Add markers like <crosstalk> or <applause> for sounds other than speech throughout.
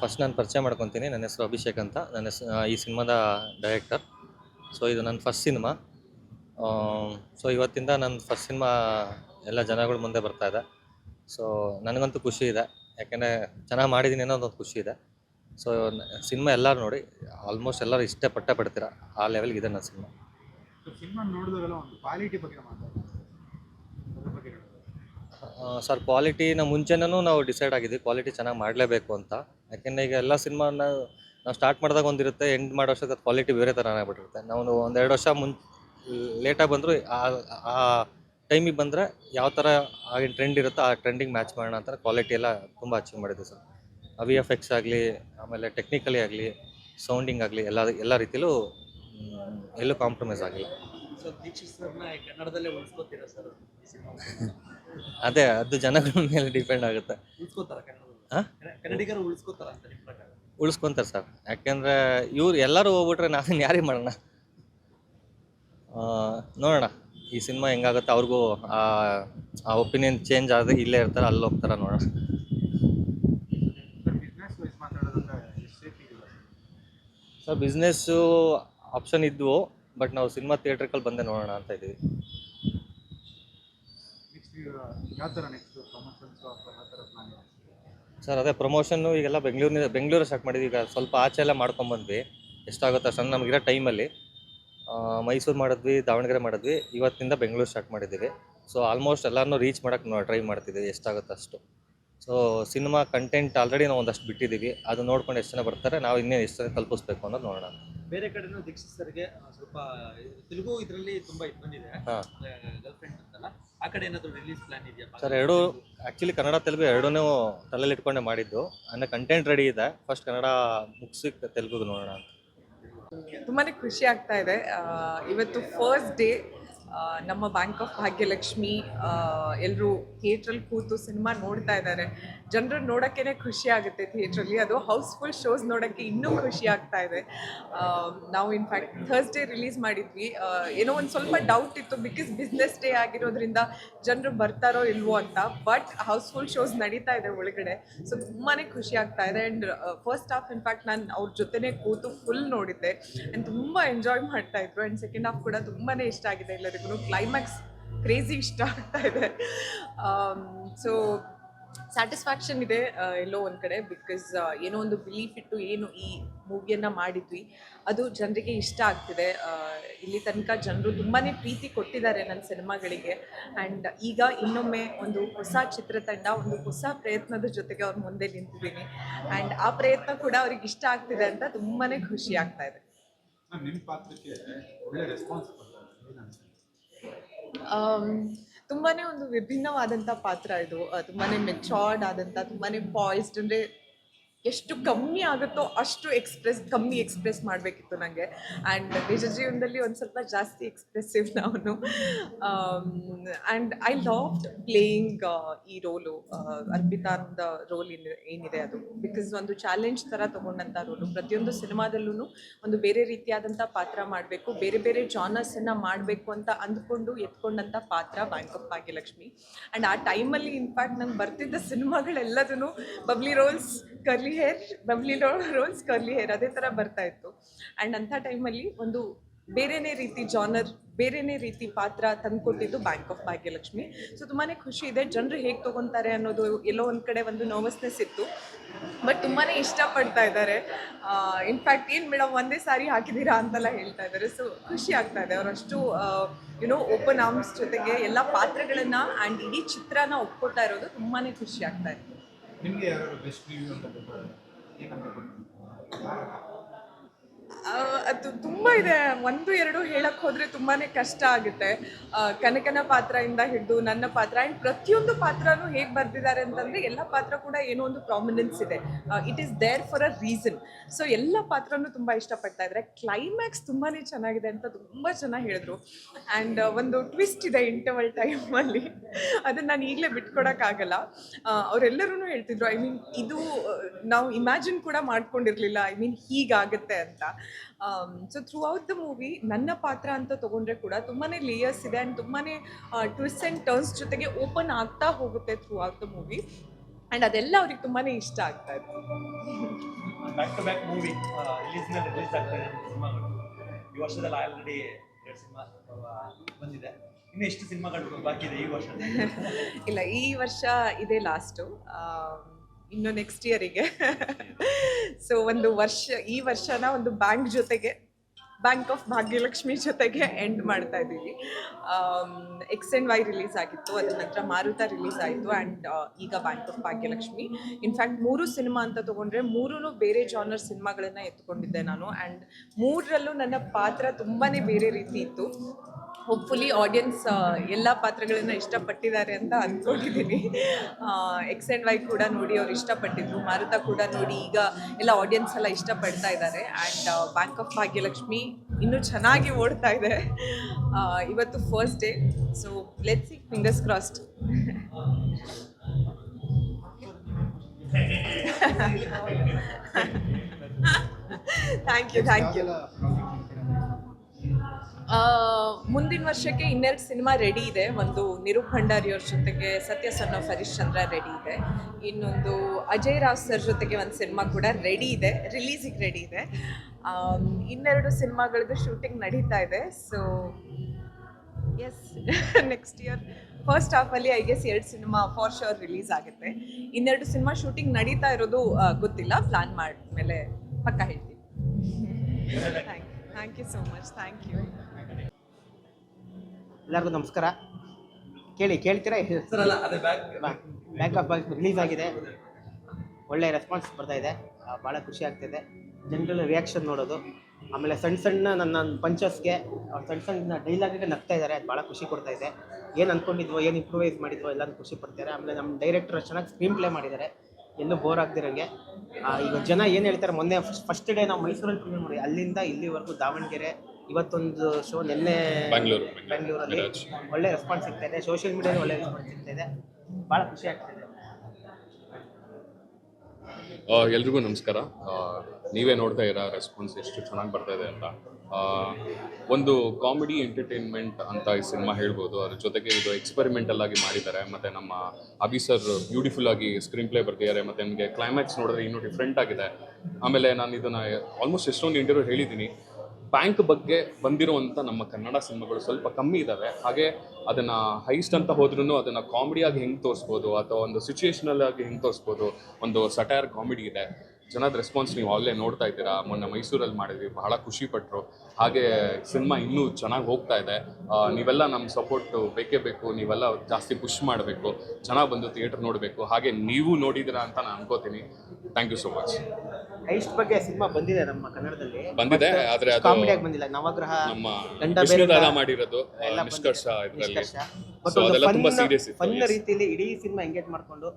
First ನಾನು ಪರಿಚಯ ಮಾಡ್ಕೊತೀನಿ. ನನ್ನ ಹೆಸರು ಅಭಿಷೇಕ್ ಅಂತ. ನನ್ನ ಹೆಸ್ ಈ ಸಿನಿಮಾದ ಡೈರೆಕ್ಟರ್ ಸೊ ಇದು ನನ್ನ ಫಸ್ಟ್ ಸಿನಿಮಾ. ಸೊ ಇವತ್ತಿಂದ ನನ್ನ ಫಸ್ಟ್ ಸಿನಿಮಾ ಎಲ್ಲ ಜನಗಳ ಮುಂದೆ ಬರ್ತಾ ಇದೆ. ಸೊ ನನಗಂತೂ ಖುಷಿ ಇದೆ. ಯಾಕೆಂದರೆ ಚೆನ್ನಾಗಿ ಮಾಡಿದ್ದೀನಿ ಅನ್ನೋದು ಒಂದು ಖುಷಿ ಇದೆ. ಸೊ ಸಿನಿಮಾ ಎಲ್ಲರೂ ನೋಡಿ ಆಲ್ಮೋಸ್ಟ್ ಎಲ್ಲರೂ ಇಷ್ಟಪಟ್ಟೆ ಪಡ್ತೀರಾ? ಆ ಲೆವೆಲ್ಗೆ ಇದೆ ನನ್ನ ಸಿನಿಮಾ. ಸಿನಿಮಾ ಒಂದು ಕ್ವಾಲಿಟಿ ಬಗ್ಗೆ ಸರ್ ಕ್ವಾಲಿಟಿನ ಮುಂಚೆನೂ ನಾವು ಡಿಸೈಡ್ ಆಗಿದ್ವಿ. ಕ್ವಾಲಿಟಿ ಚೆನ್ನಾಗಿ ಮಾಡಲೇಬೇಕು ಅಂತ. ಯಾಕೆಂದರೆ ಈಗ ಎಲ್ಲ ಸಿನಿಮಾ ನಾವು ಸ್ಟಾರ್ಟ್ ಮಾಡಿದಾಗ ಒಂದಿರುತ್ತೆ ಎಂಡ್ ಮಾಡೋ ವರ್ಷದ ಕ್ವಾಲಿಟಿ ಬೇರೆ ಥರ ಆಗ್ಬಿಟ್ಟಿರುತ್ತೆ. ನಾವು ಒಂದೆರಡು ವರ್ಷ ಮುನ್ ಲೇಟಾಗಿ ಬಂದರೂ ಆ ಟೈಮಿಗೆ ಬಂದರೆ ಯಾವ ಥರ ಆಗಿನ ಟ್ರೆಂಡ್ ಇರುತ್ತೋ ಆ ಟ್ರೆಂಡಿಗೆ ಮ್ಯಾಚ್ ಮಾಡೋಣ ಅಂತ ಕ್ವಾಲಿಟಿ ಎಲ್ಲ ತುಂಬ ಅಚೀವ್ ಮಾಡಿದ್ವಿ ಸರ್. ಅವಿ ಎಫ್ ಎಕ್ಸ್ ಆಗಲಿ ಆಮೇಲೆ ಟೆಕ್ನಿಕಲಿ ಆಗಲಿ ಸೌಂಡಿಂಗ್ ಆಗಲಿ ಎಲ್ಲ ಎಲ್ಲ ರೀತಿಲೂ ಎಲ್ಲೂ ಕಾಂಪ್ರಮೈಸ್ ಆಗಿಲ್ಲ. ಅದೇ ಅದು ಜನಗಳ ಮೇಲೆ ಡಿಪೆಂಡ್ ಆಗುತ್ತೆ. ಕನ್ನಡಿಗರು ಉಳಿಸ್ಕೋತಾರ ಸರ್. ಯಾಕೆಂದ್ರೆ ಇವ್ರು ಎಲ್ಲರೂ ಹೋಗ್ಬಿಟ್ರೆ ನಾನು ಯಾರಿಗೆ ಮಾಡೋಣ? ನೋಡೋಣ. ಈ ಸಿನಿಮಾ ಹೆಂಗಾಗುತ್ತೆ ಅವ್ರಿಗೂ ಆ ಒಪಿನಿಯನ್ ಚೇಂಜ್ ಆದರೆ ಇಲ್ಲೇ ಇರ್ತಾರೆ ಅಲ್ಲಿ ಹೋಗ್ತಾರೆ ನೋಡೋಣ. ಸರ್ ಬಿಸ್ನೆಸ್ಸು ಆಪ್ಷನ್ ಇದ್ವು ಬಟ್ ನಾವು ಸಿನಿಮಾ ಥಿಯೇಟ್ರಿಕಲ್ಲಿ ಬಂದೆ ನೋಡೋಣ ಅಂತ ಇದ್ದೀವಿ ನೆಕ್ಸ್ಟ್ ಯಾವ ಥರ ನೆಕ್ಸ್ಟ್ ಪ್ರಮೋಷನ್ಸ್ ಅಥವಾ ಯಾವ ಥರ ಪ್ಲಾನ್ ಇದೆ ಸರ್ ಅದೇ ಪ್ರಮೋಷನ್ನು ಈಗೆಲ್ಲ ಬೆಂಗಳೂರಿನ ಬೆಂಗಳೂರು ಸ್ಟಾರ್ಟ್ ಮಾಡಿದ್ವಿ. ಈಗ ಸ್ವಲ್ಪ ಆಚೆ ಎಲ್ಲ ಮಾಡ್ಕೊಂಬಂದ್ವಿ ಎಷ್ಟಾಗುತ್ತೆ ಅಷ್ಟು ನಮಗಿರೋ ಟೈಮಲ್ಲಿ ಮೈಸೂರು ಮಾಡಿದ್ವಿ ದಾವಣಗೆರೆ ಮಾಡಿದ್ವಿ. ಇವತ್ತಿಂದ ಬೆಂಗಳೂರು ಸ್ಟಾರ್ಟ್ ಮಾಡಿದ್ದೀವಿ. ಸೊ ಆಲ್ಮೋಸ್ಟ್ ಎಲ್ಲರನ್ನೂ ರೀಚ್ ಮಾಡೋಕ್ಕೆ ಟ್ರೈ ಮಾಡ್ತಿದ್ದೀವಿ. ಎಷ್ಟಾಗುತ್ತೆ ಅಷ್ಟು. ಸೊ ಸಿನಿಮಾ ಕಂಟೆಂಟ್ ಆಲ್ರೆಡಿ ನಾವು ಒಂದಷ್ಟು ಬಿಟ್ಟಿದ್ದೀವಿ. ಅದು ನೋಡ್ಕೊಂಡು ಎಷ್ಟು ಜನ ಬರ್ತಾರೆ ನಾವು ಇನ್ನೇನು ಎಷ್ಟು ಜನ ತಲುಪಿಸ್ಬೇಕು ಅನ್ನೋದು ನೋಡೋಣ. ಬೇರೆ ಕಡೆನೂ ದೀಕ್ಷಿತ್ ಸರ್ಗೆ ಸ್ವಲ್ಪ ತೆಲುಗು ಇದರಲ್ಲಿ ತುಂಬ ಇದು ಬಂದಿದೆ. ಹಾಂ. ಗರ್ಲ್ ಫ್ರೆಂಡ್ ಅಂತಲ್ಲ ಆ ಕಡೆ ಏನಾದ್ರು ರಿಲೀಸ್ ಪ್ಲಾನ್ ಇದೆಯಾ? ಸರ್ ಎರಡು ಆ್ಯಕ್ಚುಲಿ ಕನ್ನಡ ತೆಲುಗು ಎರಡೂ ತಲೆಯಲ್ಲಿ ಇಟ್ಕೊಂಡೆ ಮಾಡಿದ್ದು. ಅಂದರೆ ಕಂಟೆಂಟ್ ರೆಡಿ ಇದೆ. ಫಸ್ಟ್ ಕನ್ನಡ ಮುಗಿಸಿ ತೆಲುಗು ನೋಡೋಣ ಅಂತ. ತುಂಬಾ ಖುಷಿ ಆಗ್ತಾ ಇದೆ. ಇವತ್ತು ಫಸ್ಟ್ ಡೇ ನಮ್ಮ ಬ್ಯಾಂಕ್ ಆಫ್ ಭಾಗ್ಯಲಕ್ಷ್ಮಿ ಎಲ್ಲರೂ ಥಿಯೇಟ್ರಲ್ಲಿ ಕೂತು ಸಿನಿಮಾ ನೋಡ್ತಾ ಇದ್ದಾರೆ ಜನರು ನೋಡೋಕ್ಕೇ ಖುಷಿ ಆಗುತ್ತೆ ಥಿಯೇಟ್ರಲ್ಲಿ. ಅದು ಹೌಸ್ಫುಲ್ ಶೋಸ್ ನೋಡೋಕ್ಕೆ ಇನ್ನೂ ಖುಷಿ ಆಗ್ತಾ ಇದೆ. ನಾವು ಇನ್ಫ್ಯಾಕ್ಟ್ ಥರ್ಸ್ಡೇ ರಿಲೀಸ್ ಮಾಡಿದ್ವಿ. ಏನೋ ಒಂದು ಸ್ವಲ್ಪ ಡೌಟ್ ಇತ್ತು. ಬಿಕಾಸ್ ಬಿಸ್ನೆಸ್ ಡೇ ಆಗಿರೋದ್ರಿಂದ ಜನರು ಬರ್ತಾರೋ ಇಲ್ವೋ ಅಂತ. ಬಟ್ ಹೌಸ್ಫುಲ್ ಶೋಸ್ ನಡೀತಾ ಇದೆ ಒಳಗಡೆ. ಸೊ ತುಂಬಾ ಖುಷಿ ಆಗ್ತಾ ಇದೆ. ಆ್ಯಂಡ್ ಫಸ್ಟ್ ಹಾಫ್ ಇನ್ಫ್ಯಾಕ್ಟ್ ನಾನು ಅವ್ರ ಜೊತೆನೇ ಕೂತು ಫುಲ್ ನೋಡಿದ್ದೆ. ಆ್ಯಂಡ್ ತುಂಬ ಎಂಜಾಯ್ ಮಾಡ್ತಾ ಇದ್ರು. ಆ್ಯಂಡ್ ಸೆಕೆಂಡ್ ಹಾಫ್ ಕೂಡ ತುಂಬಾ ಇಷ್ಟ ಆಗಿದೆ ಎಲ್ಲರಿಗೂ. ಕ್ಲೈಮ್ಯಾಕ್ಸ್ ಕ್ರೇಜಿ ಇಷ್ಟ ಆಗ್ತಾ ಇದೆ. ಸೊ ಸ್ಯಾಟಿಸ್ಫ್ಯಾಕ್ಷನ್ ಇದೆ ಎಲ್ಲೋ ಒಂದು ಕಡೆ ಬಿಕಾಸ್ ಏನೋ ಒಂದು ಬಿಲೀಫ್ ಇಟ್ಟು ಏನು ಈ ಮೂವಿಯನ್ನು ಮಾಡಿದ್ವಿ. ಅದು ಜನರಿಗೆ ಇಷ್ಟ ಆಗ್ತಿದೆ. ಇಲ್ಲಿ ತನಕ ಜನರು ತುಂಬಾ ಪ್ರೀತಿ ಕೊಟ್ಟಿದ್ದಾರೆ ನನ್ನ ಸಿನಿಮಾಗಳಿಗೆ. ಆ್ಯಂಡ್ ಈಗ ಇನ್ನೊಮ್ಮೆ ಒಂದು ಹೊಸ ಚಿತ್ರತಂಡ ಒಂದು ಹೊಸ ಪ್ರಯತ್ನದ ಜೊತೆಗೆ ಅವ್ರ ಮುಂದೆ ನಿಂತಿದ್ದೀನಿ. ಆ್ಯಂಡ್ ಆ ಪ್ರಯತ್ನ ಕೂಡ ಅವ್ರಿಗೆ ಇಷ್ಟ ಆಗ್ತಿದೆ ಅಂತ ತುಂಬಾ ಖುಷಿ ಆಗ್ತಾ ಇದೆ. ತುಂಬಾನೇ ಒಂದು ವಿಭಿನ್ನವಾದಂಥ ಪಾತ್ರ ಇದು. ತುಂಬಾನೇ ಮೆಚೋರ್ಡ್ ಆದಂಥ ತುಂಬಾನೇ ಪಾಯ್ಸ್ಡ್ ಅಂದರೆ ಎಷ್ಟು ಕಮ್ಮಿ ಆಗುತ್ತೋ ಅಷ್ಟು ಎಕ್ಸ್ಪ್ರೆಸ್ ಕಮ್ಮಿ ಎಕ್ಸ್ಪ್ರೆಸ್ ಮಾಡಬೇಕಿತ್ತು ನನಗೆ ಆ್ಯಂಡ್ ನಿಜ ಜೀವನದಲ್ಲಿ ಒಂದು ಸ್ವಲ್ಪ ಜಾಸ್ತಿ ಎಕ್ಸ್ಪ್ರೆಸಿವ್ <laughs> ನಾನು. ಆ್ಯಂಡ್ ಐ ಲವ್ ಪ್ಲೇಯಿಂಗ್ ಈ ರೋಲು. ಅರ್ಪಿತಾಂದ ರೋಲ್ ಏನಿದೆ ಅದು. ಬಿಕಾಸ್ ಒಂದು ಚಾಲೆಂಜ್ ಥರ ತೊಗೊಂಡಂಥ ರೋಲು. ಪ್ರತಿಯೊಂದು ಸಿನಿಮಾದಲ್ಲೂ ಒಂದು ಬೇರೆ ರೀತಿಯಾದಂಥ ಪಾತ್ರ ಮಾಡಬೇಕು. ಬೇರೆ ಬೇರೆ ಜಾನರ್ಸನ್ನು ಮಾಡಬೇಕು ಅಂತ ಅಂದ್ಕೊಂಡು ಎತ್ಕೊಂಡಂಥ ಪಾತ್ರ ಬ್ಯಾಂಕ್ ಆಫ್ ಭಾಗ್ಯಲಕ್ಷ್ಮಿ. ಆ್ಯಂಡ್ ಆ ಟೈಮಲ್ಲಿ ಇನ್ಫ್ಯಾಕ್ಟ್ ನಂಗೆ ಬರ್ತಿದ್ದ ಸಿನಿಮಾಗಳೆಲ್ಲದೂ bubbly roles curly hair bubbly roles curly hair ಅದೇ ಥರ ಬರ್ತಾ ಇತ್ತು. ಆ್ಯಂಡ್ ಅಂಥ ಟೈಮಲ್ಲಿ ಒಂದು ಬೇರೆನೇ ರೀತಿ ಜಾನರ್ ಬೇರೆನೇ ರೀತಿ ಪಾತ್ರ ತಂದುಕೊಟ್ಟಿದ್ದು ಬ್ಯಾಂಕ್ ಆಫ್ ಭಾಗ್ಯಲಕ್ಷ್ಮಿ. ಸೊ ತುಂಬಾ ಖುಷಿ ಇದೆ, ಜನರು ಹೇಗೆ ತೊಗೊತಾರೆ ಅನ್ನೋದು ಎಲ್ಲೋ ಒಂದು ಕಡೆ ಒಂದು ನರ್ವಸ್ನೆಸ್ ಇತ್ತು. ಬಟ್ ತುಂಬಾ ಇಷ್ಟಪಡ್ತಾ ಇದ್ದಾರೆ. ಇನ್ಫ್ಯಾಕ್ಟ್ ಏನು ಮೇಡಮ್ ಒಂದೇ ಸಾರಿ ಹಾಕಿದ್ದೀರಾ ಅಂತೆಲ್ಲ ಹೇಳ್ತಾ ಇದ್ದಾರೆ. ಸೊ ಖುಷಿ ಆಗ್ತಾ ಇದೆ. ಅವರಷ್ಟು ಯುನೋ ಓಪನ್ ಆರ್ಮ್ಸ್ ಜೊತೆಗೆ ಎಲ್ಲ ಪಾತ್ರಗಳನ್ನು ಆ್ಯಂಡ್ ಇಡೀ ಚಿತ್ರನ ಒಪ್ಕೋತಾ ಇರೋದು ತುಂಬಾ ಖುಷಿ ಆಗ್ತಾ ಇದೆ. ನಿಮಗೆ ಯಾರು ಬೆಸ್ಟ್ ರಿವ್ಯೂ ಅಂತ ಕೊಡ್ತಾರೆ ಏನಂತ ಆ, ಅದು ತುಂಬ ಇದೆ. ಒಂದು, ಎರಡು ಹೇಳಕ್ಕೆ ಹೋದರೆ ತುಂಬಾನೇ ಕಷ್ಟ ಆಗುತ್ತೆ. ಕನಕನ ಪಾತ್ರದಿಂದ ಹಿಡಿದು ನನ್ನ ಪಾತ್ರ ಆ್ಯಂಡ್ ಪ್ರತಿಯೊಂದು ಪಾತ್ರನೂ ಹೇಗೆ ಬರೆದಿದ್ದಾರೆ ಅಂತಂದ್ರೆ ಎಲ್ಲ ಪಾತ್ರ ಕೂಡ ಏನೋ ಒಂದು ಪ್ರಾಮಿನೆನ್ಸ್ ಇದೆ. It is there for a reason so ಎಲ್ಲ ಪಾತ್ರನೂ ತುಂಬ ಇಷ್ಟಪಡ್ತಾ ಇದ್ದಾರೆ. ಕ್ಲೈಮ್ಯಾಕ್ಸ್ ತುಂಬಾನೇ ಚೆನ್ನಾಗಿದೆ ಅಂತ ತುಂಬ ಚೆನ್ನಾಗಿ ಹೇಳಿದ್ರು. ಆ್ಯಂಡ್ ಒಂದು ಟ್ವಿಸ್ಟ್ ಇದೆ ಇಂಟರ್ವಲ್ ಟೈಮಲ್ಲಿ ಅದನ್ನು ನಾನು ಈಗಲೇ ಬಿಟ್ಕೊಡೋಕ್ಕಾಗಲ್ಲ ಅವರೆಲ್ಲರೂ ಹೇಳ್ತಿದ್ರು ಐ ಮೀನ್ ಇದು ನಾವು ಇಮ್ಯಾಜಿನ್ ಕೂಡ ಮಾಡ್ಕೊಂಡಿರ್ಲಿಲ್ಲ. ಐ ಮೀನ್ ಹೀಗಾಗುತ್ತೆ ಅಂತ. So throughout the movie ನನ್ನ ಪಾತ್ರ ಅಂತ ತೊಗೊಂಡ್ರೆ ಕೂಡ ತುಂಬಾ ಲೇಯರ್ಸ್ ಇದೆ ಆ್ಯಂಡ್ ತುಂಬಾ ಟ್ವಿಸ್ಟ್ ಆ್ಯಂಡ್ ಟರ್ನ್ಸ್ ಜೊತೆಗೆ ಓಪನ್ ಆಗ್ತಾ ಹೋಗುತ್ತೆ throughout the movie and ಅದೆಲ್ಲ ಅವ್ರಿಗೆ ತುಂಬಾ ಇಷ್ಟ ಆಗ್ತಾ ಇದೆ. Back to back movie release ಮೇಲೆ ರಿಲೀಸ್ ಆಗ್ತಾ ಇದೆ ಸಿನಿಮಾಗಳು ಈ ವರ್ಷದಲ್ಲಿ ಆಲ್ರೆಡಿ ಎರಡು ಸಿನಿಮಾ ಬಂದಿದೆ. ಇನ್ನು ಎಷ್ಟು ಸಿನಿಮಾಗಳು ಬಾಕಿ ಇದೆ ಈ ವರ್ಷ <laughs> ಇಲ್ಲ ಈ ವರ್ಷ ಇದೆ ಲಾಸ್ಟು ಇನ್ನು ನೆಕ್ಸ್ಟ್ ಇಯರಿಗೆ ಸೊ ಒಂದು ವರ್ಷ ಈ ವರ್ಷನ ಒಂದು ಬ್ಯಾಂಕ್ ಜೊತೆಗೆ ಬ್ಯಾಂಕ್ ಆಫ್ ಭಾಗ್ಯಲಕ್ಷ್ಮಿ ಜೊತೆಗೆ ಎಂಡ್ ಮಾಡ್ತಾ ಇದ್ದೀವಿ. ಎಕ್ಸ್ ಎಂಡ್ ವೈ ರಿಲೀಸ್ ಆಗಿತ್ತು ಅದ್ರ ನಂತರ ಮಾರುತ ರಿಲೀಸ್ ಆಯಿತು ಆ್ಯಂಡ್ ಈಗ bank of Bhagyalakshmi in fact ಮೂರು ಸಿನಿಮಾ ಅಂತ ತೊಗೊಂಡ್ರೆ ಮೂರೂ ಬೇರೆ ಜಾನರ್ ಸಿನಿಮಾಗಳನ್ನು ಎತ್ಕೊಂಡಿದ್ದೆ ನಾನು. ಆ್ಯಂಡ್ ಮೂರರಲ್ಲೂ ನನ್ನ ಪಾತ್ರ ತುಂಬಾ ಬೇರೆ ರೀತಿ ಇತ್ತು. ಹೋಪ್ಫುಲಿ ಆಡಿಯನ್ಸ್ ಎಲ್ಲ ಪಾತ್ರಗಳನ್ನ ಇಷ್ಟಪಟ್ಟಿದ್ದಾರೆ ಅಂತ ಅಂದ್ಕೊಂಡಿದ್ದೀನಿ ಎಕ್ಸ್ ಆ್ಯಂಡ್ ವೈ ಕೂಡ ನೋಡಿ ಅವ್ರು ಇಷ್ಟಪಟ್ಟಿದ್ರು. ಮಾರುತ ಕೂಡ ನೋಡಿ ಈಗ ಎಲ್ಲ ಆಡಿಯನ್ಸ್ ಎಲ್ಲ ಇಷ್ಟಪಡ್ತಾ ಇದ್ದಾರೆ. ಆ್ಯಂಡ್ ಬ್ಯಾಂಕ್ ಆಫ್ ಭಾಗ್ಯಲಕ್ಷ್ಮಿ ಇನ್ನೂ ಚೆನ್ನಾಗಿ ಓಡ್ತಾ ಇದೆ. ಇವತ್ತು first day so let's see fingers crossed thank you thank you ಮುಂದಿನ ವರ್ಷಕ್ಕೆ ಇನ್ನೆರಡು ಸಿನಿಮಾ ರೆಡಿ ಇದೆ. ಒಂದು ನಿರೂಪ್ ಭಂಡಾರಿಯವ್ರ ಜೊತೆಗೆ ಸತ್ಯ ಸನ್ನ ಹರೀಶ್ ಹರಿಶ್ಚಂದ್ರ ರೆಡಿ ಇದೆ. ಇನ್ನೊಂದು ಅಜಯ್ ರಾವ್ ಸರ್ ಜೊತೆಗೆ ಒಂದು ಸಿನಿಮಾ ಕೂಡ ರೆಡಿ ಇದೆ. ರಿಲೀಸಿಗೆ ರೆಡಿ ಇದೆ. ಇನ್ನೆರಡು ಸಿನಿಮಾಗಳದ್ದು ಶೂಟಿಂಗ್ ನಡೀತಾ ಇದೆ. So as next year first ಹಾಫಲ್ಲಿ I guess ಎರಡು ಸಿನಿಮಾ ಫಾರ್ ಶೋರ್ ರಿಲೀಸ್ ಆಗುತ್ತೆ. ಇನ್ನೆರಡು ಸಿನಿಮಾ ಶೂಟಿಂಗ್ ನಡೀತಾ ಇರೋದು ಗೊತ್ತಿಲ್ಲ. ಪ್ಲಾನ್ ಮಾಡಿದ್ಮೇಲೆ ಪಕ್ಕ ಹೇಳ್ತೀನಿ. Thank you thank you so much thank you ಎಲ್ಲರಿಗೂ ನಮಸ್ಕಾರ. ಕೇಳಿ ಕೇಳ್ತೀರಾ? ಬ್ಯಾಕ್ ಆಫ್ ಬ್ಯಾಂಕ್ ರಿಲೀಸ್ ಆಗಿದೆ. ಒಳ್ಳೆ ರೆಸ್ಪಾನ್ಸ್ ಬರ್ತಾ ಇದೆ. ಭಾಳ ಖುಷಿ ಆಗ್ತಿದೆ. ಜನರಲ್ ರಿಯಾಕ್ಷನ್ ನೋಡೋದು. ಆಮೇಲೆ ಸಣ್ಣ ಸಣ್ಣ ನನ್ನ ಪಂಚರ್ಸ್ಗೆ ಸಣ್ಣ ಸಣ್ಣ ಡೈಲಾಗಿಗೆ ನಗ್ತಾ ಇದ್ದಾರೆ. ಅದು ಭಾಳ ಖುಷಿ ಕೊಡ್ತಾ ಇದೆ. ಏನು ಅಂದ್ಕೊಂಡಿದ್ವೋ ಏನು ಇಂಪ್ರೂವೈಸ್ ಮಾಡಿದ್ವೋ ಎಲ್ಲರೂ ಖುಷಿ ಪಡ್ತಾರೆ. ಆಮೇಲೆ ನಮ್ಮ ಡೈರೆಕ್ಟರ್ ಚೆನ್ನಾಗಿ ಸ್ಕ್ರೀನ್ ಪ್ಲೇ ಮಾಡಿದ್ದಾರೆ. ಎಲ್ಲೂ ಬೋರ್ ಆಗ್ದಿರಂಗೆ ಆ, ಈಗ ಜನ ಏನು ಹೇಳ್ತಾರೆ ಮೊನ್ನೆ ಫಸ್ಟ್ ಡೇ ನಾವು ಮೈಸೂರಲ್ಲಿ ಮಾಡಿ ಅಲ್ಲಿಂದ ಇಲ್ಲಿವರೆಗೂ ದಾವಣಗೆರೆ ಇವತ್ತೊಂದು ಶೋ ನಿನ್ನೆ ಬೆಂಗಳೂರು ಬೆಂಗಳೂರಲ್ಲಿ ಒಳ್ಳೆ ರೆಸ್ಪಾನ್ಸ್ ಸಿಗ್ತಾ ಇದೆ ಸೋಷಿಯಲ್ ಮೀಡಿಯಾದಲ್ಲಿ ಒಳ್ಳೆ ರೆಸ್ಪಾನ್ಸ್ ಸಿಗ್ತಾ ಇದೆ ಭಾಳ ಖುಷಿ ಆಗ್ತಿದೆ. ಇದೆ ಎಲ್ರಿಗೂ ನಮಸ್ಕಾರ. ನೀವೇ ನೋಡ್ತಾ ಇರೋ ರೆಸ್ಪಾನ್ಸ್ ಎಷ್ಟು ಚೆನ್ನಾಗಿ ಬರ್ತಾ ಇದೆ ಅಂತ. ಒಂದು ಕಾಮಿಡಿ ಎಂಟರ್ಟೈನ್ಮೆಂಟ್ ಅಂತ ಈ ಸಿನಿಮಾ ಹೇಳ್ಬೋದು. ಅದ್ರ ಜೊತೆಗೆ ಇದು ಎಕ್ಸ್ಪೆರಿಮೆಂಟಲ್ ಆಗಿ ಮಾಡಿದ್ದಾರೆ. ಮತ್ತು ನಮ್ಮ ಅಭಿ ಸರ್ ಬ್ಯೂಟಿಫುಲ್ ಆಗಿ ಸ್ಕ್ರೀನ್ ಪ್ಲೇ ಬರ್ತಿದ್ದಾರೆ ಮತ್ತು ನಿಮಗೆ ಕ್ಲೈಮ್ಯಾಕ್ಸ್ ನೋಡಿದ್ರೆ ಇನ್ನೂ ಡಿಫ್ರೆಂಟ್ ಆಗಿದೆ. ಆಮೇಲೆ ನಾನು ಇದನ್ನು ಆಲ್ಮೋಸ್ಟ್ ಎಷ್ಟೊಂದು ಇಂಟರ್ವ್ಯೂ ಹೇಳಿದ್ದೀನಿ. ಬ್ಯಾಂಕ್ ಬಗ್ಗೆ ಬಂದಿರುವಂಥ ನಮ್ಮ ಕನ್ನಡ ಸಿನಿಮಾಗಳು ಸ್ವಲ್ಪ ಕಮ್ಮಿ ಇದ್ದಾವೆ ಹಾಗೆ ಅದನ್ನು ಹೈಸ್ಟ್ ಅಂತ ಹೋದ್ರೂ ಅದನ್ನು ಕಾಮಿಡಿಯಾಗಿ ಹೆಂಗೆ ತೋರಿಸ್ಬೋದು, ಅಥವಾ ಒಂದು ಸಿಚುವೇಷನಲ್ ಆಗಿ ಹೆಂಗೆ ತೋರಿಸ್ಬೋದು, ಒಂದು ಸಟೈರ್ ಕಾಮಿಡಿ ಇದೆ. ಜನದ ರೆಸ್ಪಾನ್ಸ್ ನೀವು ಅಲ್ಲೇ ನೋಡ್ತಾ ಇದ್ದೀರಾ? ಮೊನ್ನೆ ಮೈಸೂರಲ್ಲಿ ಮಾಡಿದ್ವಿ, ಬಹಳ ಖುಷಿ ಪಟ್ಟರು ಹಾಗೆ ಸಿನಿಮಾ ಇನ್ನೂ ಚೆನ್ನಾಗಿ ಹೋಗ್ತಾ ಇದೆ. ನೀವೆಲ್ಲ ನಮ್ಮ ಸಪೋರ್ಟು ಬೇಕೇ ಬೇಕು, ನೀವೆಲ್ಲ ಜಾಸ್ತಿ ಪುಷ್ ಮಾಡಬೇಕು, ಚೆನ್ನಾಗಿ ಬಂದು ಥಿಯೇಟರ್ ನೋಡಬೇಕು. ಹಾಗೆ ನೀವು ನೋಡಿದ್ದೀರಾ ಅಂತ ನಾನು ಅನ್ಕೋತೀನಿ. Thank you so much heist ಬಗ್ಗೆ ಸಿನಿಮಾ ಬಂದಿದೆ ನಮ್ಮ ಕನ್ನಡದಲ್ಲಿ. ಬಂದಿದೆ, ಆದ್ರೆ ಅದು ಕಾಮಿಡಿಯಾಗಿ ಬಂದಿಲ್ಲ. ನವಗ್ರಹ ನಮ್ಮ ಗಂಡ ವಿಷ್ಣುದಾದ ಮಾಡಿರೋದು. ನಿಷ್ಕರ್ಷ ಇದರಲ್ಲಿ. But ಅದೆಲ್ಲ ತುಂಬಾ fun- ಇತ್ತು, fun ರೀತಿಯಲ್ಲಿ ಇಡೀ ಸಿನಿಮಾ ಎಂಗೇಜ್ ಮಾಡ್ಕೊಂಡು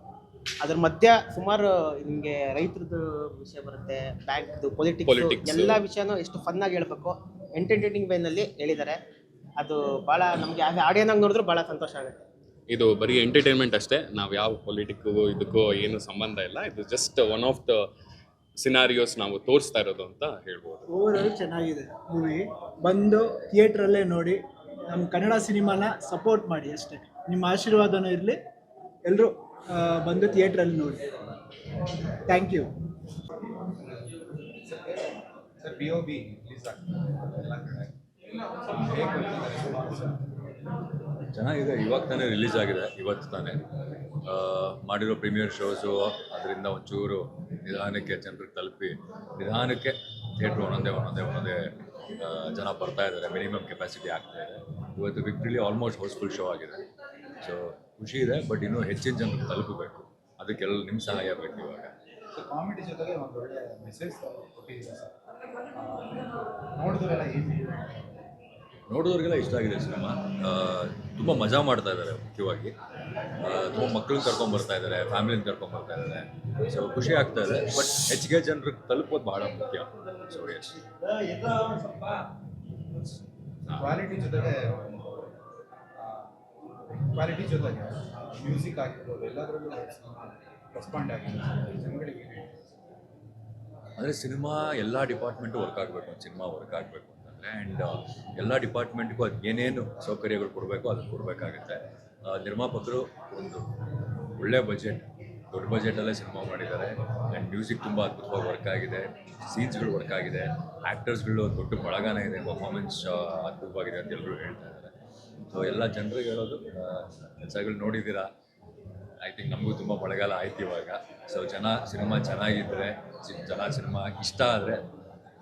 ಅದ್ರ ಮಧ್ಯ ಸುಮಾರು ನಿಮಗೆ ರೈತರದ್ದು ವಿಷಯ ಬರುತ್ತೆ ಬ್ಯಾಂಕ್ ಪೊಲಿಟಿಕ್ಸ್. ಎಲ್ಲ ವಿಷಯನೂ ಎಷ್ಟು ಫನ್ ಆಗಿ ಹೇಳ್ಬೇಕು. ಎಂಟರ್ಟೈನಿಂಗ್ ವೇನಲ್ಲಿ ಹೇಳಿದ್ದಾರೆ. ಅದು ಬಹಳ ನಮಗೆ ಆಗಿ ನೋಡಿದ್ರು ಬಹಳ ಸಂತೋಷ ಆಗುತ್ತೆ. ಇದು ಬರೀ ಎಂಟರ್ಟೈನ್ಮೆಂಟ್ ಅಷ್ಟೇ. ನಾವು ಯಾವ ಪೊಲಿಟಿಕ್ಗೂ ಇದಕ್ಕೂ ಏನು ಸಂಬಂಧ ಇಲ್ಲ. ಇದು just one of the scenarios ನಾವು ತೋರಿಸ್ತಾ ಇರೋದು ಅಂತ ಹೇಳ್ಬೋದು. ಓವರಾಲ್ ಚೆನ್ನಾಗಿದೆ ಮೂವಿ. ಬಂದು ಥಿಯೇಟ್ರಲ್ಲೇ ನೋಡಿ ನಮ್ಮ ಕನ್ನಡ ಸಿನಿಮಾನ ಸಪೋರ್ಟ್ ಮಾಡಿ ಅಷ್ಟೇ. ನಿಮ್ಮ ಆಶೀರ್ವಾದನೂ ಇರಲಿ. ಎಲ್ಲರೂ ಬಂದು ಥಿಯೇಟ್ರಲ್ಲಿ ನೋಡಿ. Thank you. ಸರ್ ಬಿ ಚೆನ್ನಾಗಿದೆ, ಇವಾಗ ತಾನೇ ರಿಲೀಸ್ ಆಗಿದೆ, ಇವತ್ತು ತಾನೇ. ಮಾಡಿರೋ ಪ್ರೀಮಿಯರ್ ಶೋಸು ಅದರಿಂದ ಒಂಚೂರು ನಿಧಾನಕ್ಕೆ ಜನರಿಗೆ ತಲುಪಿ, ನಿಧಾನಕ್ಕೆ ಥಿಯೇಟ್ರ್ ಒಂದೊಂದೇ ಒಂದೊಂದೇ ಒಂದೊಂದೇ ಜನ ಬರ್ತಾ ಇದ್ದಾರೆ ಮಿನಿಮಮ್ ಕೆಪಾಸಿಟಿ ಆಗ್ತಾ ಇದೆ. ಇವತ್ತು ವಿಕ್ಟ್ರಿಲಿ ಆಲ್ಮೋಸ್ಟ್ ಹೌಸ್ಫುಲ್ ಶೋ ಆಗಿದೆ. ಸೊ ಖುಷಿ ಇದೆ ಬಟ್ ಇನ್ನೂ ಹೆಚ್ಚಿನ ಜನರಿಗೆ ತಲುಪಬೇಕು. ಅದಕ್ಕೆಲ್ಲ ನಿಮ್ಮ ಸಹಾಯ ಬೇಕು ಇವಾಗ. ಕಾಮಿಡಿ ಜೊತೆಗೆ ಒಂದು ಒಳ್ಳೆಯ ಮೆಸೇಜ್ ಕೊಟ್ಟಿದ್ದೀರಾ ಸರ್? ನೋಡಿದ್ರೆಲ್ಲ ಏನು ನೋಡೋರಿಗೆಲ್ಲ ಇಷ್ಟ ಆಗಿದೆ ಸಿನಿಮಾ. ತುಂಬ ಮಜಾ ಮಾಡ್ತಾ ಇದ್ದಾರೆ ಮುಖ್ಯವಾಗಿ. ತುಂಬ ಮಕ್ಕಳನ್ನ ಕರ್ಕೊಂಡ್ಬರ್ತಾ ಇದ್ದಾರೆ ಫ್ಯಾಮಿಲಿನ ಕರ್ಕೊಂಡ್ಬರ್ತಾ ಇದ್ದಾರೆ. ಸೊ ಖುಷಿ ಆಗ್ತಾ ಇದೆ ಬಟ್ ಹೆಚ್ಚಿಗೆ ಜನರಿಗೆ ತಲುಪೋದು ಬಹಳ ಮುಖ್ಯ. ಸೊ ಎಸ್ ಕ್ವಾಲಿಟಿ ಜೊತೆಗೆ ಕ್ವಾಲಿಟಿ ಜೊತೆಗೆ ಮ್ಯೂಸಿಕ್ ಆಗಿರ್ಬೋದು ಎಲ್ಲದರಲ್ಲೂ ರೆಸ್ಪಾಂಡ್ ಆಗಿದೆ. ಜನಗಳಿಗೆ ಅಂದರೆ ಸಿನಿಮಾ ಎಲ್ಲ ಡಿಪಾರ್ಟ್ಮೆಂಟು ವರ್ಕ್ ಆಗಬೇಕು ಸಿನಿಮಾ ವರ್ಕ್ ಆಗಬೇಕು. ಆ್ಯಂಡ್ ಎಲ್ಲ ಡಿಪಾರ್ಟ್ಮೆಂಟ್ಗೂ ಅದು ಏನೇನು ಸೌಕರ್ಯಗಳು ಕೊಡಬೇಕು ಅದನ್ನು ಕೊಡಬೇಕಾಗುತ್ತೆ. ನಿರ್ಮಾಪಕರು ಒಂದು ಒಳ್ಳೆ ಬಜೆಟ್ ದೊಡ್ಡ ಬಜೆಟಲ್ಲೇ ಸಿನಿಮಾ ಮಾಡಿದ್ದಾರೆ. ಆ್ಯಂಡ್ ಮ್ಯೂಸಿಕ್ ತುಂಬ ಅದ್ಭುತವಾಗಿ ವರ್ಕ್ ಆಗಿದೆ. ಸೀನ್ಸ್ಗಳು ವರ್ಕ್ ಆಗಿದೆ. ಆ್ಯಕ್ಟರ್ಸ್ಗಳು ದೊಡ್ಡ ಬಳಗನೇ ಇದೆ. ಪರ್ಫಾರ್ಮೆನ್ಸ್ ಅದ್ಭುತವಾಗಿದೆ ಅಂತ ಎಲ್ಲರೂ ಹೇಳ್ತಾ ಇದ್ದಾರೆ. ಸೊ ಎಲ್ಲ ಜನರಿಗೆ ಹೇಳೋದು ಕೆಲಸಗಳು ನೋಡಿದ್ದೀರಾ? ಐ ಥಿಂಕ್ ನಮಗೂ ತುಂಬ ಮಳೆಗಾಲ ಆಯ್ತು ಇವಾಗ. ಸೊ ಜನ, ಸಿನಿಮಾ ಚೆನ್ನಾಗಿದ್ದರೆ ಜನ ಸಿನಿಮಾ ಇಷ್ಟ ಆದರೆ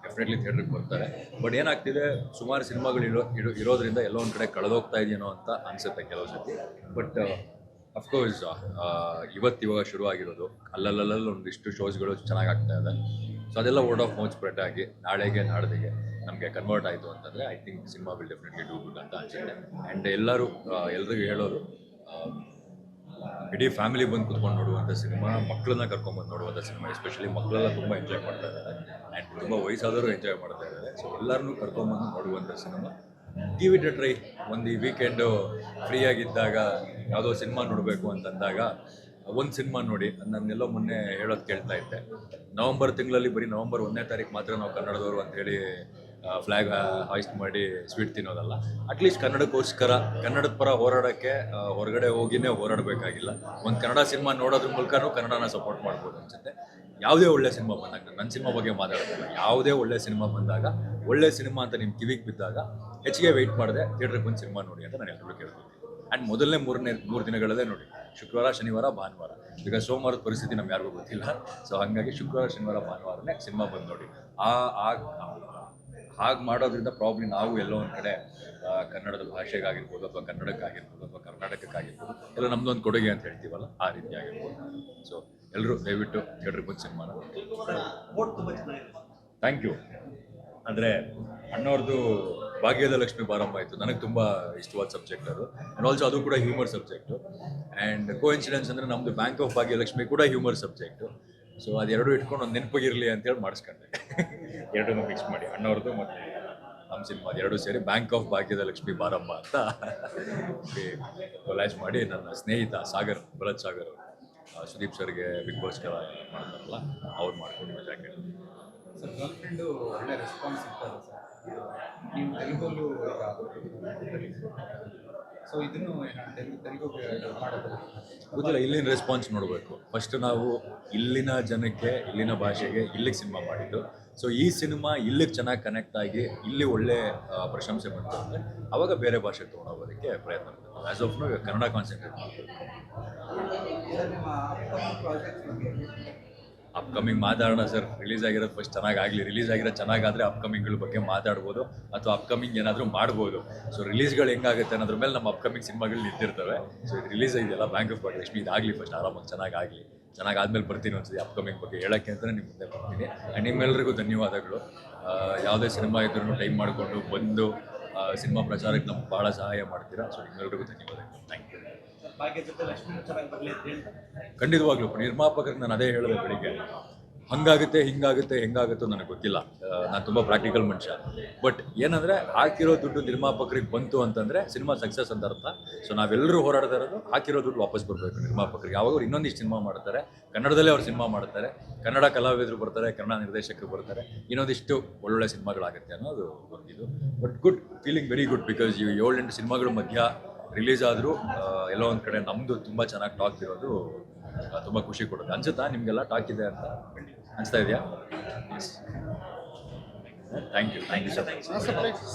ಡೆಫಿನೆಟ್ಲಿ ಥಿಯೇಟ್ರಿಗೆ ಬರ್ತಾರೆ ಬಟ್ ಏನಾಗ್ತಿದೆ ಸುಮಾರು ಸಿನಿಮಾಗಳು ಇರೋ ಇರೋ ಇರೋದ್ರಿಂದ ಎಲ್ಲೋ ಒಂದು ಕಡೆ ಕಳೆದೋಗ್ತಾ ಇದೆಯೇನೋ ಅಂತ ಅನಿಸುತ್ತೆ ಕೆಲವು ಸತಿ ಬಟ್ ಅಫ್ಕೋರ್ಸ್ ಇವತ್ತಿವಾಗ ಶುರು ಆಗಿರೋದು ಅಲ್ಲಲ್ಲಲ್ಲಿ ಒಂದಿಷ್ಟು ಶೋಸ್ಗಳು ಚೆನ್ನಾಗಿ ಆಗ್ತಾ ಇದೆ. ಸೊ ಅದೆಲ್ಲ ವರ್ಡ್ ಆಫ್ ಮೌತ್ ಸ್ಪ್ರೆಡ್ ಆಗಿ ನಾಳೆಗೆ ನಾಡ್ದಿಗೆ ನಮಗೆ ಕನ್ವರ್ಟ್ ಆಯಿತು ಅಂತಂದರೆ ಐ ಥಿಂಕ್ ಸಿನಿಮಾ ವಿಲ್ ಡೆಫಿನೆಟ್ಲಿ ಡೂ ಅಂತ ಅನಿಸುತ್ತೆ. ಆ್ಯಂಡ್ ಎಲ್ಲರೂ ಆ, ಎಲ್ರಿಗೂ ಹೇಳೋದು ಆ, ಇಡೀ ಫ್ಯಾಮಿಲಿ ಬಂದು ಕುತ್ಕೊಂಡು ನೋಡುವಂಥ ಸಿನಿಮಾ, ಮಕ್ಕಳನ್ನ ಕರ್ಕೊಂಬಂದು ನೋಡುವಂಥ ಸಿನಿಮಾ ಎಸ್ಪೆಷಲಿ ಮಕ್ಕಳೆಲ್ಲ ತುಂಬ ಎಂಜಾಯ್ ಮಾಡ್ತಾ ಇದ್ದಾರೆ. ಆ್ಯಂಡ್ ತುಂಬ ವಯಸ್ಸಾದವರು ಎಂಜಾಯ್ ಮಾಡ್ತಾ ಇದ್ದಾರೆ. ಸೊ ಎಲ್ಲರನ್ನೂ ಕರ್ಕೊಂಬಂದು ನೋಡುವಂಥ ಸಿನಿಮಾ. ಟಿ ವಿ ಟ್ರೈ ಒಂದು ಈ ವೀಕೆಂಡು ಫ್ರೀಯಾಗಿದ್ದಾಗ ಯಾವುದೋ ಸಿನಿಮಾ ನೋಡಬೇಕು ಅಂತಂದಾಗ, ಒಂದು ಸಿನಿಮಾ ನೋಡಿ, ನನ್ನೆಲ್ಲ ಮೊನ್ನೆ ಹೇಳೋದು ಕೇಳ್ತಾ ಇದ್ದೆ. ನವಂಬರ್ ತಿಂಗಳಲ್ಲಿ ಬರೀ ನವಂಬರ್ ಒಂದನೇ ತಾರೀಕು ಮಾತ್ರ ನಾವು ಕನ್ನಡದವರು ಅಂತೇಳಿ ಫ್ಲ್ಯಾಗ್ ಹಾಯ್ಸ್ಟ್ ಮಾಡಿ ಸ್ವೀಟ್ ತಿನ್ನೋದಲ್ಲ. ಅಟ್ಲೀಸ್ಟ್ ಕನ್ನಡಕ್ಕೋಸ್ಕರ, ಕನ್ನಡದ ಪರ ಹೋರಾಡೋಕ್ಕೆ ಹೊರಗಡೆ ಹೋಗಿನೇ ಹೋರಾಡಬೇಕಾಗಿಲ್ಲ. ಒಂದು ಕನ್ನಡ ಸಿನಿಮಾ ನೋಡೋದ್ರ ಮೂಲಕನೂ ಕನ್ನಡನ ಸಪೋರ್ಟ್ ಮಾಡ್ಬೋದು ಅನ್ಸುತ್ತೆ. ಯಾವುದೇ ಒಳ್ಳೆ ಸಿನಿಮಾ ಬಂದಾಗ ನನ್ನ ಸಿನಿಮಾ ಬಗ್ಗೆ ಮಾತಾಡೋದಿಲ್ಲ ಯಾವುದೇ ಒಳ್ಳೆ ಸಿನಿಮಾ ಬಂದಾಗ, ಒಳ್ಳೆ ಸಿನಿಮಾ ಅಂತ ನಿಮ್ಮ ಕಿವಿಗೆ ಬಿದ್ದಾಗ ಹೆಚ್ಚಿಗೆ ವೆಯ್ಟ್ ಮಾಡಿದೆ ಥಿಯೇಟ್ರಿಗೆ ಬಂದು ಸಿನಿಮಾ ನೋಡಿ ಅಂತ ನಾನು ಎಲ್ಲರೂ ಕೇಳ್ತೀನಿ ಆ್ಯಂಡ್ ಮೊದಲನೇ ಮೂರನೇ, ಮೂರು ದಿನಗಳಲ್ಲೇ ನೋಡಿ, ಶುಕ್ರವಾರ, ಶನಿವಾರ, ಭಾನುವಾರ. ಈಗ ಸೋಮವಾರದ ಪರಿಸ್ಥಿತಿ ನಮ್ಗೆ ಯಾರಿಗೂ ಗೊತ್ತಿಲ್ಲ. ಸೊ ಹಾಗಾಗಿ ಶುಕ್ರವಾರ, ಶನಿವಾರ, ಭಾನುವಾರನೇ ಸಿನಿಮಾ ಬಂದು ನೋಡಿ. ಆ ಹಾಗೆ ಮಾಡೋದ್ರಿಂದ ಪ್ರಾಬ್ಲಮ್ ನಾವು ಎಲ್ಲೋ ಒಂದು ಕಡೆ ಕನ್ನಡದ ಭಾಷೆಗಾಗಿರ್ಬೋದು ಅಥವಾ ಕನ್ನಡಕ್ಕಾಗಿರ್ಬೋದು ಅಥವಾ ಕರ್ನಾಟಕಕ್ಕಾಗಿರ್ಬೋದು, ಎಲ್ಲ ನಮ್ದು ಒಂದು ಕೊಡುಗೆ ಅಂತ ಹೇಳ್ತೀವಲ್ಲ, ಆ ರೀತಿ ಆಗಿರ್ಬೋದು. ಸೊ ಎಲ್ಲರೂ ದಯವಿಟ್ಟು ಥಿಯೇಟ್ರಿಗೆ ಬಂದು ಸಿನಿಮಾನ. ಥ್ಯಾಂಕ್ ಯು ಅಂದರೆ ಅಣ್ಣವ್ರದ್ದು ಭಾಗ್ಯದ ಲಕ್ಷ್ಮಿ ಪ್ರಾರಂಭ ಆಯಿತು. ನನಗೆ ತುಂಬ ಇಷ್ಟವಾದ ಸಬ್ಜೆಕ್ಟ್ ಅದು. ಆ್ಯಂಡ್ ಆಲ್ಸೋ ಅದು ಕೂಡ humour subject and coincidence ಅಂದರೆ ನಮ್ಮದು ಬ್ಯಾಂಕ್ ಆಫ್ ಭಾಗ್ಯಲಕ್ಷ್ಮಿ ಕೂಡ ಹ್ಯೂಮರ್ ಸಬ್ಜೆಕ್ಟು ಸೊ ಅದೆರಡು ಇಟ್ಕೊಂಡು ಒಂದು ನೆನಪಿಗಿರಲಿ ಅಂತೇಳಿ ಮಾಡಿಸ್ಕೊಂಡೆ. ಎರಡನ್ನೂ ಮಿಕ್ಸ್ ಮಾಡಿ. ಅಣ್ಣವ್ರದ್ದು ಮತ್ತು ನಮ್ಮ ಸಿನಿಮಾ ಎರಡೂ ಸೇರಿ ಬ್ಯಾಂಕ್ ಆಫ್ ಭಾಗ್ಯದ ಲಕ್ಷ್ಮಿ ಬಾರಮ್ಮ ಅಂತ ಕೊಲಾಜ್ ಮಾಡಿ ನನ್ನ ಸ್ನೇಹಿತ ಸಾಗರ್, ಭರತ್ ಸಾಗರ್ ಸುದೀಪ್ ಸರ್ಗೆ ಬಿಗ್ ಬಾಸ್ಗೆಲ್ಲ ಮಾಡ್ತಾರಲ್ಲ, ಅವ್ರು ಮಾಡ್ಕೊಂಡು ಜಾಕೆಟ್ ಒಳ್ಳೆ ರೆಸ್ಪಾನ್ಸ್ ಸೊ ಇದನ್ನು ತೆಲುಗು ಗೊತ್ತಿಲ್ಲ ಇಲ್ಲಿನ ರೆಸ್ಪಾನ್ಸ್ ನೋಡಬೇಕು. ಫಸ್ಟ್ ನಾವು ಇಲ್ಲಿನ ಜನಕ್ಕೆ ಇಲ್ಲಿನ ಭಾಷೆಗೆ ಇಲ್ಲಿಗೆ ಸಿನಿಮಾ ಮಾಡಿದ್ದು. ಸೊ ಈ ಸಿನಿಮಾ ಇಲ್ಲಿಗೆ ಚೆನ್ನಾಗಿ ಕನೆಕ್ಟ್ ಆಗಿ ಇಲ್ಲಿ ಒಳ್ಳೆ ಪ್ರಶಂಸೆ ಬಂತು ಅಂದರೆ ಅವಾಗ ಬೇರೆ ಭಾಷೆ ತೊಗೊಂಡೋಗೋದಕ್ಕೆ ಪ್ರಯತ್ನ ಮಾಡ್ತೀವಿ as of now Kannada concentrate ಮಾಡ್ತೀವಿ ಅಪ್ಕಮಿಂಗ್ ಮಾತಾಡೋಣ ಸರ್ ರಿಲೀಸ್ ಆಗಿರೋದು ಫಸ್ಟ್ ಚೆನ್ನಾಗಿ ಆಗಲಿ. ರಿಲೀಸ್ ಆಗಿರೋದು ಚೆನ್ನಾಗಾದರೆ ಅಪ್ಕಮಿಂಗ್ಗಳ ಬಗ್ಗೆ ಮಾತಾಡ್ಬೋದು ಅಥವಾ ಅಪ್ಕಮಿಂಗ್ ಏನಾದರೂ ಮಾಡ್ಬೋದು. ಸೊ ರಿಲೀಸ್ಗಳು ಹೆಂಗಾಗುತ್ತೆ ಅನ್ನೋದ್ರ ಮೇಲೆ ನಮ್ಮ ಅಪ್ಕಮಿಂಗ್ ಸಿನಿಮಾಗಳು ನಿಂತಿರ್ತವೆ. ಸೊ ಇದು ರಿಲೀಸ್ ಆಗಿದೆಯಲ್ಲ ಬ್ಯಾಂಕ್ ಆಫ್ ಲಕ್ಷ್ಮಿ, ಇದಾಗಲಿ ಫಸ್ಟ್ ಆರಾಮಾಗಿ ಚೆನ್ನಾಗಾಗಲಿ ಚೆನ್ನಾಗಿ ಆದಮೇಲೆ ಬರ್ತೀನಿ ಒಂದ್ಸತಿ ಅಪ್ಕಮಿಂಗ್ ಬಗ್ಗೆ ಹೇಳೋಕ್ಕೆ ಅಂತಲೇ ನಿಮ್ಮ ಮುಂದೆ ಬರ್ತೀನಿ. ಆ್ಯಂಡ್ ನಿಮ್ಮೆಲ್ಲರಿಗೂ ಧನ್ಯವಾದಗಳು. ಯಾವುದೇ ಸಿನಿಮಾ ಇದ್ರೂ ಟೈಮ್ ಮಾಡಿಕೊಂಡು ಬಂದು ಸಿನಿಮಾ ಪ್ರಚಾರಕ್ಕೆ ನಮ್ಗೆ ಭಾಳ ಸಹಾಯ ಮಾಡ್ತೀರಾ. ಸೊ ನಿಮ್ಮೆಲ್ಲರಿಗೂ ಧನ್ಯವಾದಗಳು. ಥ್ಯಾಂಕ್ ಯು ಖಂಡಿತವಾಗ್ಲೂ ನಿರ್ಮಾಪಕರಿಗೆ ನಾನು ಅದೇ ಹೇಳಿದೆ ಬೆಳಿಗ್ಗೆ. ಹಂಗಾಗುತ್ತೆ, ಹಿಂಗಾಗುತ್ತೆ, ಹೆಂಗಾಗುತ್ತೋ ನನಗೆ ಗೊತ್ತಿಲ್ಲ. ನಾನು ತುಂಬ ಪ್ರಾಕ್ಟಿಕಲ್ ಮನುಷ್ಯ. ಬಟ್ ಏನಂದರೆ ಹಾಕಿರೋ ದುಡ್ಡು ನಿರ್ಮಾಪಕರಿಗೆ ಬಂತು ಅಂತಂದರೆ ಸಿನಿಮಾ ಸಕ್ಸಸ್ ಅಂತ ಅರ್ಥ. ಸೊ ನಾವೆಲ್ಲರೂ ಹೋರಾಡ್ತಾ ಇರೋದು ಹಾಕಿರೋ ದುಡ್ಡು ವಾಪಸ್ ಬರಬೇಕು ನಿರ್ಮಾಪಕರಿಗೆ. ಯಾವಾಗ ಅವ್ರು ಇನ್ನೊಂದಿಷ್ಟು ಸಿನಿಮಾ ಮಾಡ್ತಾರೆ. ಕನ್ನಡದಲ್ಲೇ ಅವ್ರು ಸಿನಿಮಾ ಮಾಡ್ತಾರೆ. ಕನ್ನಡ ಕಲಾವಿದರು ಬರ್ತಾರೆ, ಕನ್ನಡ ನಿರ್ದೇಶಕರು ಬರ್ತಾರೆ. ಇನ್ನೊಂದಿಷ್ಟು ಒಳ್ಳೊಳ್ಳೆ ಸಿನಿಮಾಗಳಾಗುತ್ತೆ ಅನ್ನೋದು ಗೊತ್ತಿದ್ದು. But good feeling very good because ಇವು ಏಳೆಂಟು ಸಿನಿಮಾಗಳ ಮಧ್ಯ ರಿಲೀಸ್ ಆದರೂ ಎಲ್ಲೋ ಒಂದು ಕಡೆ ನಮ್ಮದು ತುಂಬ ಚೆನ್ನಾಗಿ ಟಾಕ್ ಇರೋದು ತುಂಬಾ ಖುಷಿ ಕೊಡುತ್ತೆ. ಅನ್ಸುತ್ತಾ ನಿಮಗೆಲ್ಲ ಟಾಕ್ ಇದೆ ಅಂತ? ಅನಿಸ್ತಾ ಇದೆಯಾ? Thank you thank you sir